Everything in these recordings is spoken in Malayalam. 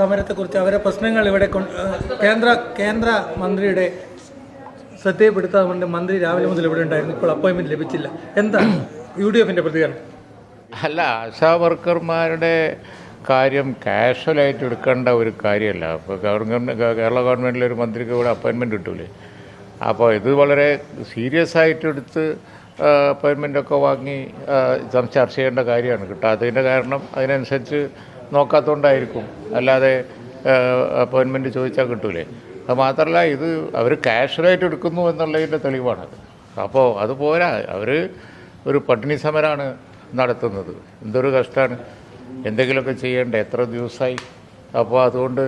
സമരത്തെക്കുറിച്ച് അവരെ പ്രശ്നങ്ങൾ ഇവിടെ കേന്ദ്ര കേന്ദ്ര മന്ത്രിയുടെ ശ്രദ്ധയപ്പെടുത്താതുകൊണ്ട് മന്ത്രി രാവിലെ മുതൽ ഇവിടെ ഉണ്ടായിരുന്നു. ഇപ്പോൾ അപ്പോയിൻമെന്റ് ലഭിച്ചില്ല. എന്താ യു ഡി എഫിന്റെ പ്രതികരണം? അല്ല ആശാ വർക്കർമാരുടെ കാര്യം കാഷ്വലായിട്ട് എടുക്കേണ്ട ഒരു കാര്യമല്ല. അപ്പോൾ ഗവൺമെന്റ് കേരള ഗവൺമെന്റിലെ ഒരു മന്ത്രിക്ക് ഇവിടെ അപ്പോയിൻമെന്റ് കിട്ടൂലേ. അപ്പോൾ ഇത് വളരെ സീരിയസ് ആയിട്ട് എടുത്ത് അപ്പോയിൻമെന്റ് ഒക്കെ വാങ്ങി ചർച്ച ചെയ്യേണ്ട കാര്യമാണ്. കിട്ടാത്തതിന്റെ കാരണം അതിനനുസരിച്ച് നോക്കാത്തതുകൊണ്ടായിരിക്കും അല്ലാതെ അപ്പോയിൻമെന്റ് ചോദിച്ചാൽ കിട്ടൂലേ. അത് മാത്രമല്ല ഇത് അവർ കാഷ്വലായിട്ട് എടുക്കുന്നു എന്നുള്ളതിന്റെ തെളിവാണ്. അപ്പോൾ അത് പോരാ. അവർ ഒരു പട്ടിണി സമരമാണ് നടത്തുന്നത്. എന്തൊരു കഷ്ടമാണ് എന്തെങ്കിലുമൊക്കെ ചെയ്യേണ്ടേ? എത്ര ദിവസമായി അപ്പോൾ അതുകൊണ്ട്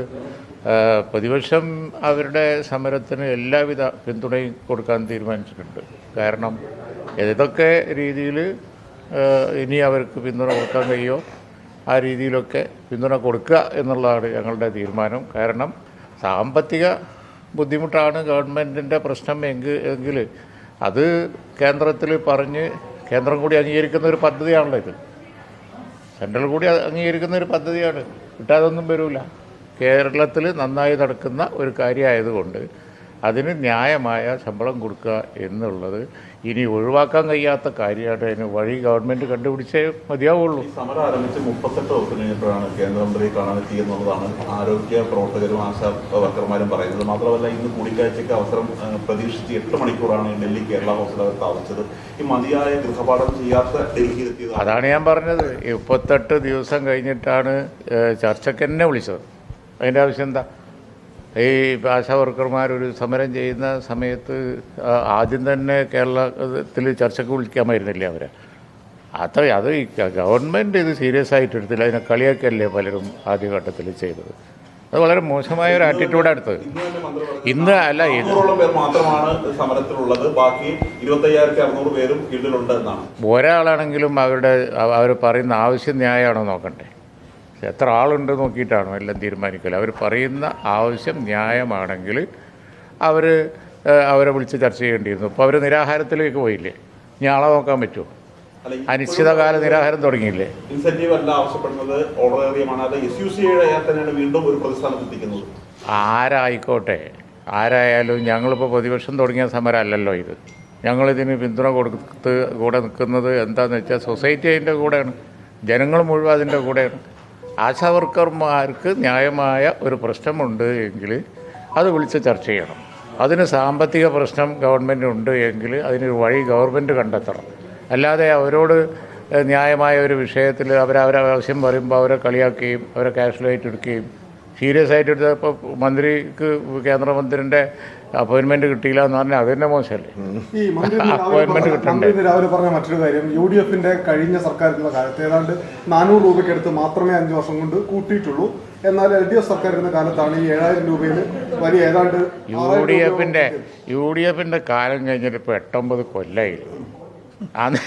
പ്രതിപക്ഷം അവരുടെ സമരത്തിന് എല്ലാവിധ പിന്തുണയും കൊടുക്കാൻ തീരുമാനിച്ചിട്ടുണ്ട്. കാരണം ഏതൊക്കെ രീതിയിൽ ഇനി അവർക്ക് പിന്തുണ കൊടുക്കാൻ കഴിയുമോ ആ രീതിയിലൊക്കെ പിന്തുണ കൊടുക്കുക എന്നുള്ളതാണ് ഞങ്ങളുടെ തീരുമാനം. കാരണം സാമ്പത്തിക ബുദ്ധിമുട്ടാണ് ഗവൺമെന്റിന്റെ പ്രശ്നം എങ്കിൽ എങ്കിൽ അത് കേന്ദ്രത്തിൽ പറഞ്ഞ് കേന്ദ്രം കൂടി അംഗീകരിക്കുന്ന ഒരു പദ്ധതിയാണല്ലോ ഇത്. സെൻട്രൽ കൂടി അംഗീകരിക്കുന്ന ഒരു പദ്ധതിയാണ്. കിട്ടാതൊന്നും വരില്ല കേരളത്തിൽ നന്നായി നടക്കുന്ന ഒരു കാര്യമായതുകൊണ്ട് അതിന് ന്യായമായ ശമ്പളം കൊടുക്കുക എന്നുള്ളത് ഇനി ഒഴിവാക്കാൻ കഴിയാത്ത കാര്യമായിട്ട് അതിന് വഴി ഗവൺമെന്റ് കണ്ടുപിടിച്ചേ മതിയാവുള്ളൂ. സമരം ആരംഭിച്ച് മുപ്പത്തെട്ട് ദിവസം കഴിഞ്ഞപ്പോഴാണ് കേന്ദ്രമന്ത്രി കാണാൻ എത്തിയെന്നുള്ളതാണ് ആരോഗ്യ പ്രവർത്തകരും ആശാ വർക്കർമാരും പറയുന്നത്. മാത്രമല്ല ഇന്ന് കൂടിക്കാഴ്ചയ്ക്ക് അവസരം പ്രതീക്ഷിച്ച് എട്ട് മണിക്കൂറാണ് ഡൽഹി കേരള ഹൗസിലകത്ത് താമസിച്ചത്. ഈ മതിയായ ഗൃഹപാഠം ചെയ്യാത്ത ഡൽഹിയിലെത്തിയത് അതാണ് ഞാൻ പറഞ്ഞത്. മുപ്പത്തെട്ട് ദിവസം കഴിഞ്ഞിട്ടാണ് ചർച്ചക്ക് ചർച്ചയ്ക്ക് എന്നെ വിളിച്ചത്. അതിന്റെ ആവശ്യം എന്താ? ഈ ആശാ വർക്കർമാർ ഒരു സമരം ചെയ്യുന്ന സമയത്ത് ആദ്യം തന്നെ കേരളത്തിൽ ചർച്ചയ്ക്ക് വിളിക്കാമായിരുന്നില്ല അവരെ. അത്ര അത് ഗവൺമെന്റ് ഇത് സീരിയസ് ആയിട്ട് എടുത്തില്ല. അതിനെ കളിയാക്കല്ലേ പലരും ആദ്യഘട്ടത്തിൽ ചെയ്തത്. അത് വളരെ മോശമായ ഒരു ആറ്റിറ്റ്യൂഡ് എടുത്തത്. ഇന്ന് അല്ല ഒരാളാണെങ്കിലും അവരുടെ അവർ പറയുന്ന ആവശ്യം ന്യായമാണോ നോക്കണ്ടേ? എത്ര ആളുണ്ട് നോക്കിയിട്ടാണോ എല്ലാം തീരുമാനിക്കല? അവർ പറയുന്ന ആവശ്യം ന്യായമാണെങ്കിൽ അവർ അവരെ വിളിച്ച് ചർച്ച ചെയ്യേണ്ടിയിരുന്നു. ഇപ്പോൾ അവർ നിരാഹാരത്തിലേക്ക് പോയില്ലേ? ഇനി ആളെ നോക്കാൻ പറ്റുമോ? അനിശ്ചിതകാല നിരാഹാരം തുടങ്ങിയില്ലേ? ഇൻസെന്റീവ് അല്ല ആവശ്യപ്പെടുന്നത് ഓർഡറേറിയമാണ്. അത് എസ് യു സി തന്നെയാണ് വീണ്ടും ഒരു ആരായിക്കോട്ടെ? ആരായാലും ഞങ്ങളിപ്പോൾ പ്രതിപക്ഷം തുടങ്ങിയ സമരം അല്ലല്ലോ ഇത്. ഞങ്ങളിതിന് പിന്തുണ കൊടുത്ത് കൂടെ നിൽക്കുന്നത് എന്താണെന്ന് വെച്ചാൽ സൊസൈറ്റി അതിന്റെ കൂടെയാണ്. ജനങ്ങൾ മുഴുവൻ അതിന്റെ കൂടെയാണ്. ആശാ വർക്കർമാർക്ക് ന്യായമായ ഒരു പ്രശ്നമുണ്ട് എങ്കിൽ അത് വിളിച്ച് ചർച്ച ചെയ്യണം. അതിന് സാമ്പത്തിക പ്രശ്നം ഗവൺമെന്റ് ഉണ്ട് എങ്കിൽ അതിനൊരു വഴി ഗവൺമെന്റ് കണ്ടെത്തണം. അല്ലാതെ അവരോട് ന്യായമായ ഒരു വിഷയത്തിൽ അവരവരെ ആവശ്യം പറയുമ്പോൾ അവരെ കളിയാക്കുകയും അവരെ ക്യാഷ്വലായിട്ട് എടുക്കുകയും സീരിയസ് ആയിട്ട് ഇപ്പോൾ മന്ത്രിക്ക് കേന്ദ്രമന്ത്രിന്റെ അപ്പോയിൻമെന്റ് കിട്ടിയില്ല എന്ന് പറഞ്ഞാൽ അത് തന്നെ മോശമല്ലേ ഈ മന്ത്രി ഇന്ന് രാവിലെ Appointment പറഞ്ഞ- കിട്ടണ്ടേ? മന്ത്രി ഇന്ന് രാവിലെ പറഞ്ഞ മറ്റൊരു കാര്യം. യു ഡി എഫിന്റെ കഴിഞ്ഞ സർക്കാരിന്റെ കാലത്ത് ഏതാണ്ട് നാനൂറ് രൂപയ്ക്ക് അടുത്ത് മാത്രമേ അഞ്ച് വർഷം കൊണ്ട് കൂട്ടിയിട്ടുള്ളൂ. എന്നാൽ എൽ ഡി എഫ് സർക്കാർ ഇരുന്ന കാലത്താണ് ഈ ഏഴായിരം രൂപയിൽ വലിയ ഏതാണ്ട് യു ആറായിരം ഡി എഫിന്റെ യു ഡി എഫിന്റെ കാലം കഴിഞ്ഞിട്ട് ഇപ്പോൾ എട്ടൊമ്പത് കൊല്ലായിരുന്നു അത്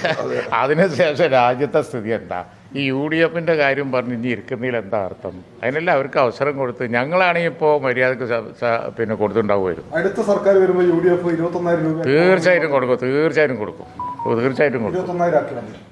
അതിനുശേഷം രാജ്യത്തെ സ്ഥിതി എന്താ? ഈ യു ഡി എഫിന്റെ കാര്യം പറഞ്ഞ് ഇനി ഇരിക്കുന്നതിൽ എന്താ അർത്ഥം? അതിനെല്ലാം അവർക്ക് അവസരം കൊടുത്ത് ഞങ്ങളാണെങ്കിൽ ഇപ്പോൾ മര്യാദയ്ക്ക് പിന്നെ കൊടുത്തുണ്ടാവുമായിരുന്നു. അടുത്ത സർക്കാർ വരുമ്പോൾ യു ഡി എഫ് ഇരുപത്തൊന്നായിരം രൂപ തീർച്ചയായിട്ടും കൊടുക്കും തീർച്ചയായിട്ടും കൊടുക്കും. തീർച്ചയായിട്ടും കൊടുക്കും.